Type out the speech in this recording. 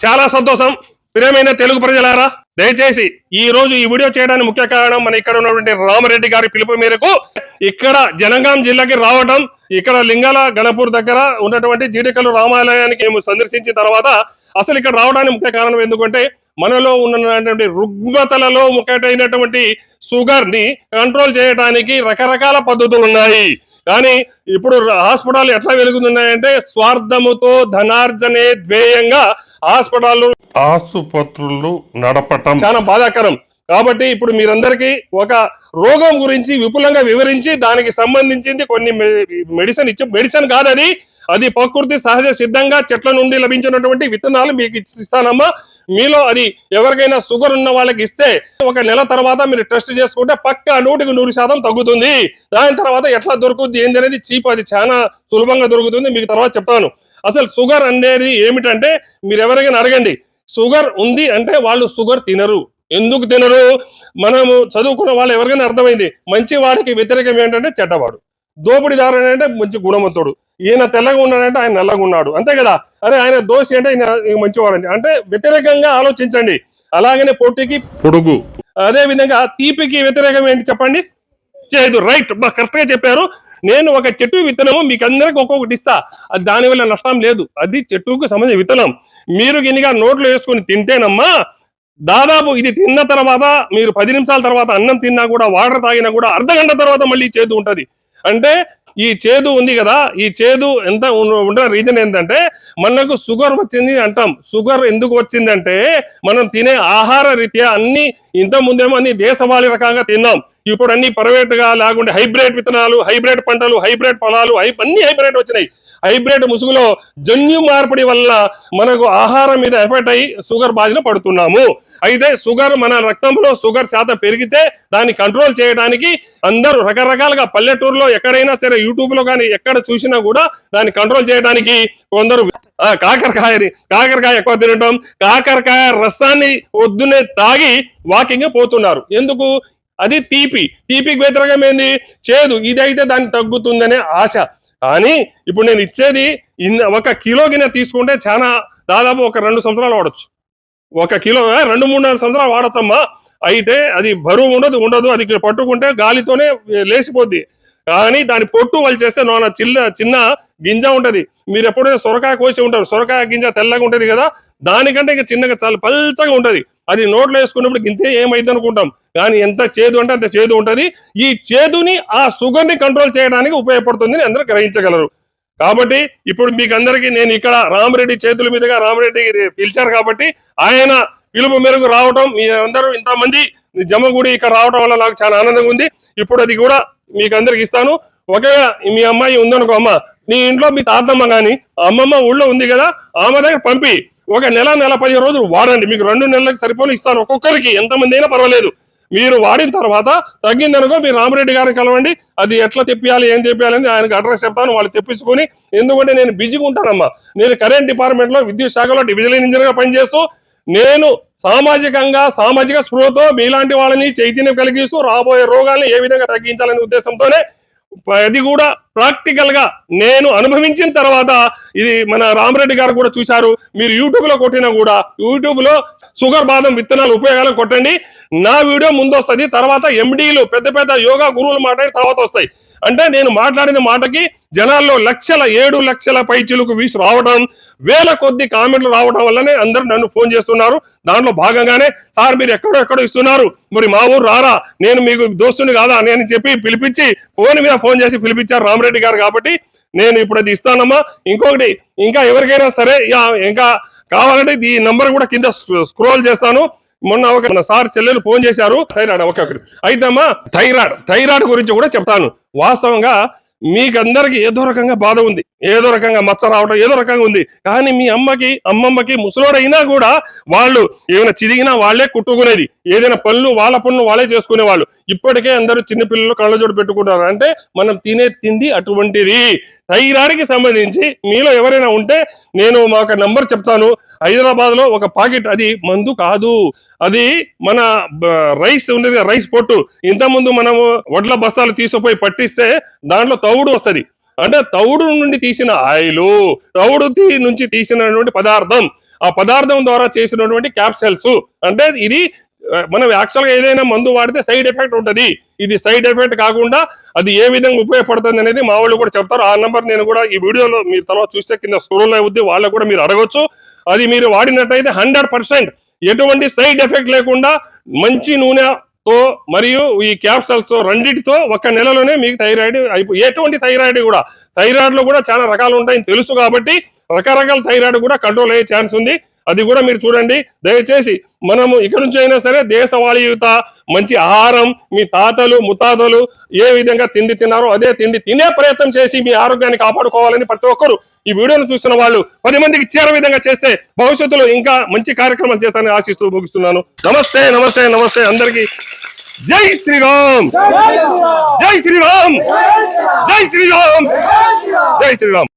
చాలా సంతోషం. ప్రియమైన తెలుగు ప్రజలారా దయచేసి ఈ రోజు ఈ వీడియో చేయడానికి ముఖ్య కారణం మన ఇక్కడ ఉన్నటువంటి రామరెడ్డి గారి పిలుపు మేరకు ఇక్కడ జనగాం జిల్లాకి రావడం ఇక్కడ లింగాల గణపూర్ దగ్గర ఉన్నటువంటి జీడికలు రామాలయానికి మేము సందర్శించిన తర్వాత అసలు ఇక్కడ రావడానికి ముఖ్య కారణం ఎందుకంటే మనలో ఉన్నటువంటి రుగ్మతలలో ముఖ్యమైనటువంటి షుగర్ని కంట్రోల్ చేయడానికి రకరకాల పద్ధతులు ఉన్నాయి. కానీ ఇప్పుడు హాస్పిటల్ ఎట్లా వెలుగుతున్నాయంటే స్వార్థముతో ధనార్జనే ధ్యేయంగా హాస్పిటల్ ఆసుపత్రులు నడపటం. చాలా బాధాకరం. కాబట్టి ఇప్పుడు మీరందరికీ ఒక రోగం గురించి విపులంగా వివరించి దానికి సంబంధించింది కొన్ని మెడిసిన్ ఇచ్చి మెడిసిన్ కాదు అది ప్రకృతి సహజ సిద్ధంగా చెట్ల నుండి లభించినటువంటి విత్తనాలు మీకు ఇస్తానమ్మా. మీలో అది ఎవరికైనా షుగర్ ఉన్న వాళ్ళకి ఇస్తే ఒక నెల తర్వాత మీరు టెస్ట్ చేసుకుంటే పక్క నూటికి నూరు శాతం తగ్గుతుంది. దాని తర్వాత ఎట్లా దొరుకుతుంది ఏంది అనేది చీప్ అది చాలా సులభంగా దొరుకుతుంది. మీకు తర్వాత చెప్తాను. అసలు షుగర్ అనేది ఏమిటంటే మీరు ఎవరికైనా అడగండి షుగర్ ఉంది అంటే వాళ్ళు షుగర్ తినరు. ఎందుకు తినరు? మనము చదువుకున్న వాళ్ళు ఎవరికైనా అర్థమైంది. మంచి వాడికి వ్యతిరేకం ఏంటంటే చెడ్డవాడు. దోపిడిదారు అంటే మంచి గుణవంతుడు. ఈయన తెల్లగా ఉన్నాడంటే ఆయన నల్లగా ఉన్నాడు. అంతే కదా? అరే ఆయన దోషి అంటే ఈయన మంచివాడండి అంటే వ్యతిరేకంగా ఆలోచించండి. అలాగనే పొట్టికి పొడుగు. అదే విధంగా తీపికి వ్యతిరేకం ఏంటి చెప్పండి? చేయదు రైట్. బాగా కరెక్ట్గా చెప్పారు. నేను ఒక చెట్టు విత్తనము మీకు అందరికి ఒక్కొక్కటి ఇస్తా. అది దానివల్ల నష్టం లేదు. అది చెట్టుకు సంబంధించిన విత్తనం. మీరు గినిగా నోట్లో వేసుకొని తింటేనమ్మా దాదాపు ఇది తిన్న తర్వాత మీరు పది నిమిషాల తర్వాత అన్నం తిన్నా కూడా వాటర్ తాగినా కూడా అర్ధ గంట తర్వాత మళ్ళీ చేదు ఉంటుంది. అంటే ఈ చేదు ఉంది కదా ఈ చేదు ఎంత ఉన్న- రీజన్ ఏంటంటే మనకు షుగర్ వచ్చింది అంటాం. షుగర్ ఎందుకు వచ్చిందంటే మనం తినే ఆహార రీత్యా అన్ని ఇంత ముందేమో అన్ని దేశవాళీ రకంగా తిన్నాం. ఇప్పుడు అన్ని ప్రైవేట్గా లేకుంటే హైబ్రిడ్ విత్తనాలు హైబ్రిడ్ పంటలు హైబ్రిడ్ పొలాలు హై- అన్ని హైబ్రిడ్ వచ్చినాయి. హైబ్రిడ్ ముసుగులో జన్యు మార్పిడి వల్ల మనకు ఆహారం మీద ఎఫెక్ట్ అయ్యి షుగర్ బాధిన పడుతున్నాము. అయితే షుగర్ మన రక్తంలో షుగర్ శాతం పెరిగితే దాన్ని కంట్రోల్ చేయడానికి అందరూ రకరకాలుగా పల్లెటూరులో ఎక్కడైనా సరే యూట్యూబ్లో కానీ ఎక్కడ చూసినా కూడా దాన్ని కంట్రోల్ చేయడానికి కొందరు ఆ, కాకరకాయని కాకరకాయ ఎక్కువ తినడం కాకరకాయ రసాన్ని వద్దునే తాగి వాకింగ్ పోతున్నారు. ఎందుకు? అది తీపి. తీపికి వ్యతిరేకం ఏంది? చేదు. ఇది అయితే దాన్ని తగ్గుతుందనే ఆశ. కానీ ఇప్పుడు నేను ఇచ్చేది ఒక కిలో గిన్నె తీసుకుంటే చాలా దాదాపు ఒక రెండు సంవత్సరాలు వాడచ్చు. ఒక కిలో రెండు మూడు నాలుగు సంవత్సరాలు వాడచ్చమ్మా. అయితే అది బరువు ఉండదు ఉండదు. అది పట్టుకుంటే గాలితోనే లేచిపోద్ది. కానీ దాని పొట్టు వాళ్ళు చేస్తే నోన చిల్ల చిన్న గింజ ఉంటది. మీరు ఎప్పుడైనా సొరకాయ కోసి ఉంటారు. సొరకాయ గింజ తెల్లగా ఉంటుంది కదా దానికంటే ఇంకా చిన్నగా చాలా పల్చగా ఉంటది. అది నోట్లో వేసుకున్నప్పుడు ఇంతే ఏమైంది అనుకుంటాం. కానీ ఎంత చేదు అంటే అంత చేదు ఉంటది. ఈ చేదుని ఆ షుగర్ని కంట్రోల్ చేయడానికి ఉపయోగపడుతుంది అని అందరూ గ్రహించగలరు. కాబట్టి ఇప్పుడు మీకు అందరికీ నేను ఇక్కడ రామరెడ్డి చేతుల మీదుగా రామరెడ్డి పిలిచారు కాబట్టి ఆయన పిలుపు మేరకు రావటం మీ అందరూ ఇంతమంది జమగుడి ఇక్కడ రావటం వల్ల నాకు చాలా ఆనందంగా ఉంది. ఇప్పుడు అది కూడా మీకు అందరికి ఇస్తాను. ఒకవేళ మీ అమ్మాయి ఉందనుకో అమ్మ నీ ఇంట్లో మీ తాతమ్మ కానీ అమ్మమ్మ ఊళ్ళో ఉంది కదా ఆమె దగ్గర పంపి ఒక నెల నెల పదిహేను రోజులు వాడండి. మీకు రెండు నెలలకు సరిపోయి ఇస్తాను. ఒక్కొక్కరికి ఎంతమంది అయినా పర్వాలేదు. మీరు వాడిన తర్వాత తగ్గిందనుకో మీరు రామరెడ్డి గారిని కలవండి. అది ఎట్లా తెప్పియాలి ఏం తెప్పియాలని ఆయనకు అడ్రస్ చెప్తాను. వాళ్ళు తెప్పించుకొని ఎందుకంటే నేను బిజీగా ఉంటానమ్మా. నేను కరెంట్ డిపార్ట్మెంట్లో విద్యుత్ శాఖలో డివిజన్ ఇంజనీర్గా పనిచేస్తూ నేను సామాజికంగా సామాజిక స్పృహతో మీలాంటి వాళ్ళని చైతన్యం కలిగిస్తూ రాబోయే రోగాల్ని ఏ విధంగా తగ్గించాలనే ఉద్దేశంతోనే అది కూడా ప్రాక్టికల్గా నేను అనుభవించిన తర్వాత ఇది మన రామరెడ్డి గారు కూడా చూశారు. మీరు యూట్యూబ్లో కొట్టినా కూడా యూట్యూబ్లో షుగర్ బాదం విత్తనాలు ఉపయోగాలను కొట్టండి. నా వీడియో ముందు వస్తుంది తర్వాత ఎండీలు పెద్ద పెద్ద యోగా గురువులు మాట్లాడిన తర్వాత వస్తాయి అంటే నేను మాట్లాడిన మాటకి జనాల్లో లక్షల ఏడు లక్షల పైచీలకు వీసు రావడం వేల కొద్ది కామెంట్లు రావడం వల్లనే అందరూ నన్ను ఫోన్ చేస్తున్నారు. దాంట్లో భాగంగానే సార్ మీరు ఎక్కడో ఎక్కడో ఇస్తున్నారు. మరి మా ఊరు రారా నేను మీకు దోస్తుని కాదా అని చెప్పి పిలిపించి ఫోన్ మీద ఫోన్ చేసి పిలిపించారు రామరెడ్డి గారు కాబట్టి నేను ఇప్పుడు అది ఇస్తానమ్మా. ఇంకొకటి ఇంకా ఎవరికైనా సరే ఇంకా కావాలంటే ఈ నంబర్ కూడా కింద స్క్రోల్ చేస్తాను. మొన్న ఒక మన సార్ చెల్లెలు ఫోన్ చేశారు. థైరాయిడ్ ఓకే అయితే అమ్మా థైరాయిడ్ థైరాయిడ్ గురించి కూడా చెప్తాను. వాస్తవంగా మీకందరికి ఏదో రకంగా బాధ ఉంది. ఏదో రకంగా మచ్చ రావడం ఏదో రకంగా ఉంది. కానీ మీ అమ్మకి అమ్మమ్మకి ముసలోడైనా కూడా వాళ్ళు ఏమైనా చిరిగినా వాళ్ళే కుట్టుకునేది. ఏదైనా పనులు వాళ్ళ పనులు వాళ్ళే చేసుకునేవాళ్ళు. ఇప్పటికే అందరూ చిన్నపిల్లలు కళ్ళజోడు పెట్టుకుంటారు. అంటే మనం తినే తిండి అటువంటిది. థైరాయిడ్కి సంబంధించి మీలో ఎవరైనా ఉంటే నేను మా నంబర్ చెప్తాను. హైదరాబాద్లో ఒక పాకెట్ అది మందు కాదు. అది మన రైస్ ఉండేది రైస్ పొట్టు. ఇంతకుముందు మనము వడ్ల బస్తాలు తీసుకుపోయి పట్టిస్తే దాంట్లో తౌడు వస్తుంది. అంటే తౌడు నుండి తీసిన ఆయిల్ తౌడు నుంచి తీసినటువంటి పదార్థం ఆ పదార్థం ద్వారా చేసినటువంటి క్యాప్సల్స్. అంటే ఇది మనం యాక్చువల్గా ఏదైనా మందు వాడితే సైడ్ ఎఫెక్ట్ ఉంటుంది. ఇది సైడ్ ఎఫెక్ట్ కాకుండా అది ఏ విధంగా ఉపయోగపడుతుంది అనేది మా వాళ్ళు కూడా చెప్తారు. ఆ నెంబర్ నేను కూడా ఈ వీడియోలో మీరు తర్వాత చూస్తే కింద స్క్రోల్ అవుద్ది వాళ్ళకు కూడా మీరు అడగొచ్చు. అది మీరు వాడినట్టయితే హండ్రెడ్ పర్సెంట్ ఎటువంటి సైడ్ ఎఫెక్ట్ లేకుండా మంచి నూనెతో మరియు ఈ క్యాప్సల్స్ రెండింటితో ఒక నెలలోనే మీకు థైరాయిడ్ అయిపో ఎటువంటి థైరాయిడ్ కూడా థైరాయిడ్లో కూడా చాలా రకాలు ఉంటాయని తెలుసు కాబట్టి రకరకాల థైరాయిడ్ కూడా కంట్రోల్ అయ్యే ఛాన్స్ ఉంది. అది కూడా మీరు చూడండి. దయచేసి మనము ఇక్కడ నుంచి అయినా సరే దేశవాళీయుత మంచి ఆహారం మీ తాతలు ముత్తాతలు ఏ విధంగా తిండి తిన్నారో అదే తిండి తినే ప్రయత్నం చేసి మీ ఆరోగ్యాన్ని కాపాడుకోవాలని ప్రతి ఒక్కరు ఈ వీడియోను చూస్తున్న వాళ్ళు పది మందికి చేరే విధంగా చేస్తే భవిష్యత్తులో ఇంకా మంచి కార్యక్రమాలు చేస్తానని ఆశిస్తూ ముగిస్తున్నాను. నమస్తే నమస్తే నమస్తే అందరికీ. జై శ్రీరామ్! జై శ్రీరామ్! జై శ్రీరామ్! జై శ్రీరామ్!